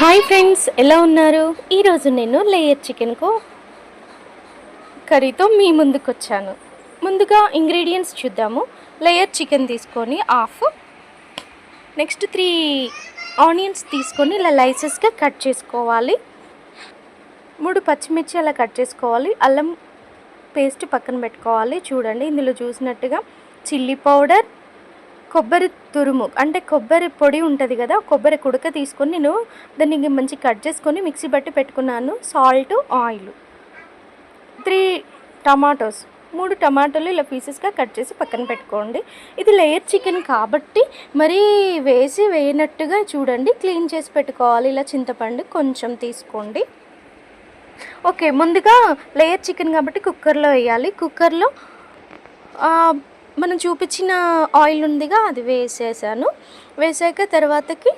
Hi friends ఎలా ఉన్నారు? ఈరోజు నేను లేయర్ చికెన్కు కర్రీతో మీ ముందుకు వచ్చాను ముందుగా ఇంగ్రీడియంట్స్ చూద్దాము. లేయర్ చికెన్ తీసుకొని హాఫ్ నెక్స్ట్ త్రీ ఆనియన్స్ తీసుకొని ఇలా లైసెస్గా కట్ చేసుకోవాలి. మూడు పచ్చిమిర్చి అలా కట్ చేసుకోవాలి. అల్లం పేస్ట్ పక్కన పెట్టుకోవాలి. చూడండి ఇందులో చూసినట్టుగా చిల్లీ పౌడర్ కొబ్బరి తురుము అంటే కొబ్బరి పొడి ఉంటుంది కదా కొబ్బరి కుడక తీసుకొని నేను దాన్ని మంచి కట్ చేసుకొని మిక్సీ బట్టి పెట్టుకున్నాను. Salt oil. త్రీ టమాటోస్ మూడు టమాటోలు ఇలా పీసెస్గా కట్ చేసి పక్కన పెట్టుకోండి. ఇది లేయర్ చికెన్ కాబట్టి మరీ వేసి వేయనట్టుగా చూడండి. క్లీన్ చేసి పెట్టుకోవాలి. ఇలా చింతపండు కొంచెం తీసుకోండి. ఓకే ముందుగా లేయర్ చికెన్ కాబట్టి కుక్కర్లో వేయాలి. కుక్కర్లో మనం చూపించిన ఆయిల్ ఉందిగా అది వేసేసాను. వేసాక తర్వాతకి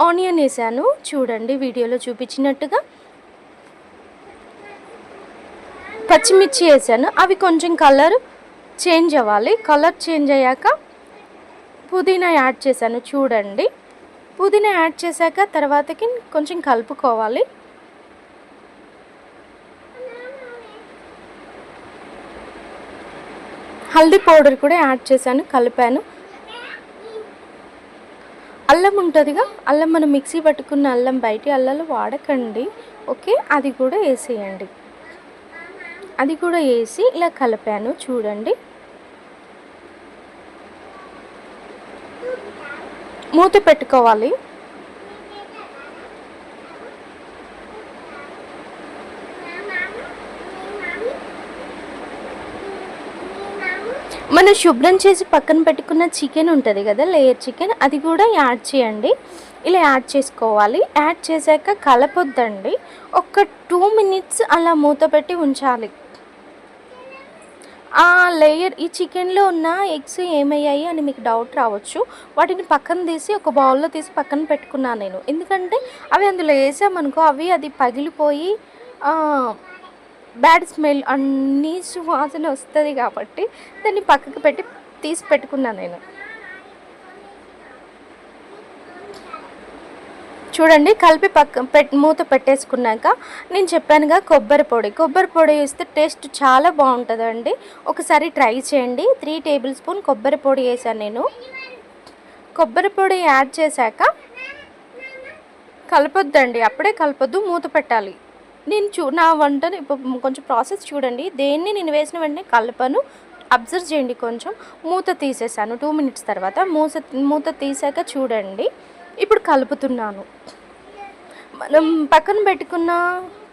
ఆనియన్ వేసాను. చూడండి వీడియోలో చూపించినట్టుగా. పచ్చిమిర్చి వేసాను. అవి కొంచెం కలర్ చేంజ్ అవ్వాలి. కలర్ చేంజ్ అయ్యాక పుదీనా యాడ్ చేశాను. చూడండి. పుదీనా యాడ్ చేశాక తర్వాతకి కొంచెం కలుపుకోవాలి. హల్దీ పౌడర్ కూడా యాడ్ చేశాను కలిపాను. అల్లం ఉంటుందిగా అల్లం మనం మిక్సీ పట్టుకున్న అల్లం బయటి అల్లాలు వాడకండి ఓకే? అది కూడా వేసేయండి. అది కూడా వేసి ఇలా కలిపాను చూడండి. మూత పెట్టుకోవాలి. మనం శుభ్రం చేసి పక్కన పెట్టుకున్న చికెన్ ఉంటుంది కదా లేయర్ చికెన్ అది కూడా యాడ్ చేయండి. ఇలా యాడ్ చేసుకోవాలి. యాడ్ చేశాక కలపొద్దండి. ఒక టూ మినిట్స్ అలా మూత పెట్టి ఉంచాలి. ఆ లేయర్ ఈ చికెన్లో ఉన్న ఎగ్స్ ఏమయ్యాయి అని మీకు డౌట్ రావచ్చు. వాటిని పక్కన తీసి ఒక బౌల్లో తీసి పక్కన పెట్టుకున్నాను నేను. ఎందుకంటే అవి అందులో వేసామనుకో అవి అది పగిలిపోయి బ్యాడ్ స్మెల్ అన్ని సువాసన వస్తుంది కాబట్టి దాన్ని పక్కకు పెట్టి తీసి పెట్టుకున్నాను నేను. చూడండి కలిపి పక్క పెట్ మూత పెట్టేసుకున్నాక నేను చెప్పానుగా కొబ్బరి పొడి. కొబ్బరి పొడి వేస్తే టేస్ట్ చాలా బాగుంటుందండి. ఒకసారి ట్రై చేయండి. త్రీ టేబుల్ స్పూన్ కొబ్బరి పొడి వేసాను నేను. కొబ్బరి పొడి యాడ్ చేశాక కలపొద్దండి. అప్పుడే కలపొద్దు మూత పెట్టాలి. నేను చూ నా వంటను ఇప్పుడు కొంచెం ప్రాసెస్ చూడండి. దేన్ని నేను వేసిన వెంటనే కలపను అబ్జర్వ్ చేయండి కొంచెం. మూత తీసేసాను టూ మినిట్స్ తర్వాత. మూత మూత తీసాక చూడండి. ఇప్పుడు కలుపుతున్నాను. మనం పక్కన పెట్టుకున్న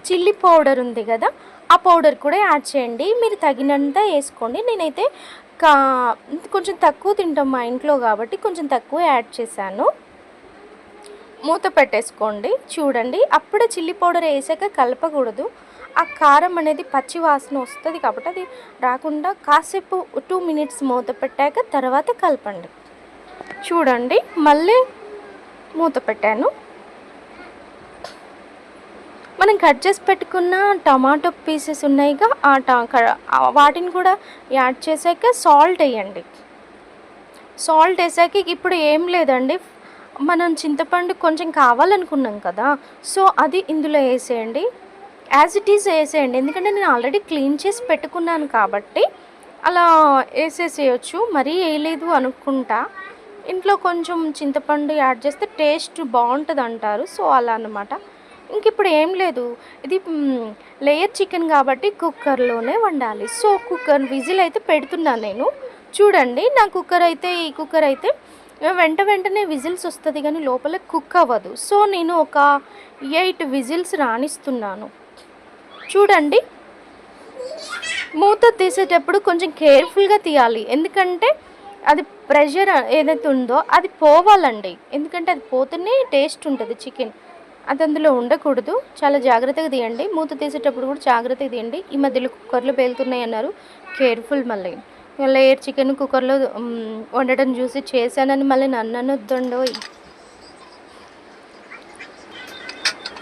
చిల్లీ పౌడర్ ఉంది కదా ఆ పౌడర్ కూడా యాడ్ చేయండి. మీరు తగినంత వేసుకోండి. నేనైతే కా కొంచెం తక్కువ తింటాం మా ఇంట్లో కాబట్టి కొంచెం తక్కువ యాడ్ చేశాను. మూత పెట్టేసుకోండి. చూడండి అప్పుడే చిల్లీ పౌడర్ వేసాక కలపకూడదు. ఆ కారం అనేది పచ్చి వాసన వస్తుంది కాబట్టి అది రాకుండా కాసేపు టూ మినిట్స్ మూత పెట్టాక తర్వాత కలపండి. చూడండి మళ్ళీ మూత పెట్టాను. మనం కట్ చేసి పెట్టుకున్న టమాటో పీసెస్ ఉన్నాయిగా ఆ ట వాటిని కూడా యాడ్ చేసాక సాల్ట్ వేయండి. సాల్ట్ వేసాక ఇప్పుడు ఏం లేదండి మనం చింతపండు కొంచెం కావాలనుకున్నాం కదా సో అది ఇందులో వేసేయండి. యాజ్ ఇట్ ఈస్ వేసేయండి. ఎందుకంటే నేను ఆల్రెడీ క్లీన్ చేసి పెట్టుకున్నాను కాబట్టి అలా వేసేసేయచ్చు. మరీ వేయలేదు అనుకుంటా. ఇంట్లో కొంచెం చింతపండు యాడ్ చేస్తే టేస్ట్ బాగుంటుంది అంటారు సో అలా అన్నమాట. ఇంక ఇప్పుడు ఏం లేదు. ఇది లేయర్ చికెన్ కాబట్టి కుక్కర్లోనే వండాలి. సో కుక్కర్ విజిల్ అయితే పెడుతున్నాను నేను. చూడండి నా కుక్కర్ అయితే ఈ కుక్కర్ అయితే వెంట వెంటనే విజిల్స్ వస్తుంది కానీ లోపల కుక్ అవ్వదు. సో నేను ఒక ఎయిట్ విజిల్స్ రాణిస్తున్నాను. చూడండి. మూత తీసేటప్పుడు కొంచెం కేర్ఫుల్గా తీయాలి. ఎందుకంటే అది ప్రెషర్ ఏదైతే ఉందో అది పోవాలండి. ఎందుకంటే అది పోతేనే టేస్ట్ ఉంటుంది చికెన్. అది అందులో ఉండకూడదు. చాలా జాగ్రత్తగా తీయండి. మూత తీసేటప్పుడు కూడా జాగ్రత్తగా తీయండి. ఈ మధ్యలో కుక్కర్లు పేలుతున్నాయి అన్నారు కేర్ఫుల్ మళ్ళీ. లేయర్ చికెన్ కుక్కర్లో వండటం చూసి చేశానని మళ్ళీ నన్ను అనొద్దండో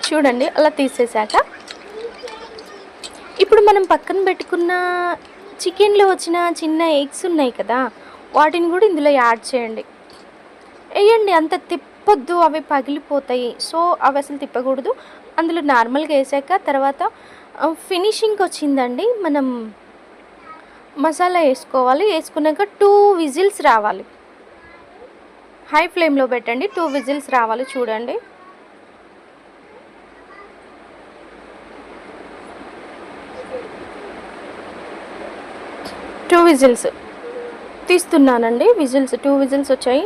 చూడండి అలా తీసేశాక. ఇప్పుడు మనం పక్కన పెట్టుకున్న చికెన్లో వచ్చిన చిన్న ఎగ్స్ ఉన్నాయి కదా వాటిని కూడా ఇందులో యాడ్ చేయండి. వేయండి అంత తిప్పద్దు తిప్పొద్దు అవి పగిలిపోతాయి. సో అవి అసలు తిప్పకూడదు. అందులో నార్మల్గా వేసాక తర్వాత ఫినిషింగ్ వచ్చిందండి మనం మసాలా వేసుకోవాలి. వేసుకున్నాక టూ విజిల్స్ రావాలి. హై ఫ్లేమ్లో పెట్టండి. టూ విజిల్స్ రావాలి చూడండి. టూ విజిల్స్ తీస్తున్నానండి. విజిల్స్ టూ విజిల్స్ వచ్చాయి.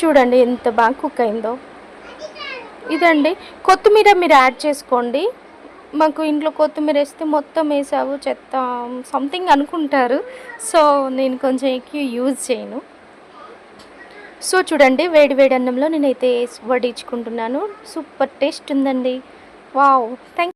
చూడండి ఎంత బాగా కుక్ అయిందో. ఇదండి కొత్తిమీర మీరు యాడ్ చేసుకోండి. మాకు ఇంట్లో కొత్తిమీర వేస్తే మొత్తం వేసావు చెత్త సంథింగ్ అనుకుంటారు. సో నేను కొంచెం ఎక్కువ యూజ్ చేయను. సో చూడండి వేడి వేడి అన్నంలో నేనైతే వడ్డించుకుంటున్నాను. సూపర్ టేస్ట్ ఉందండి. Wow thank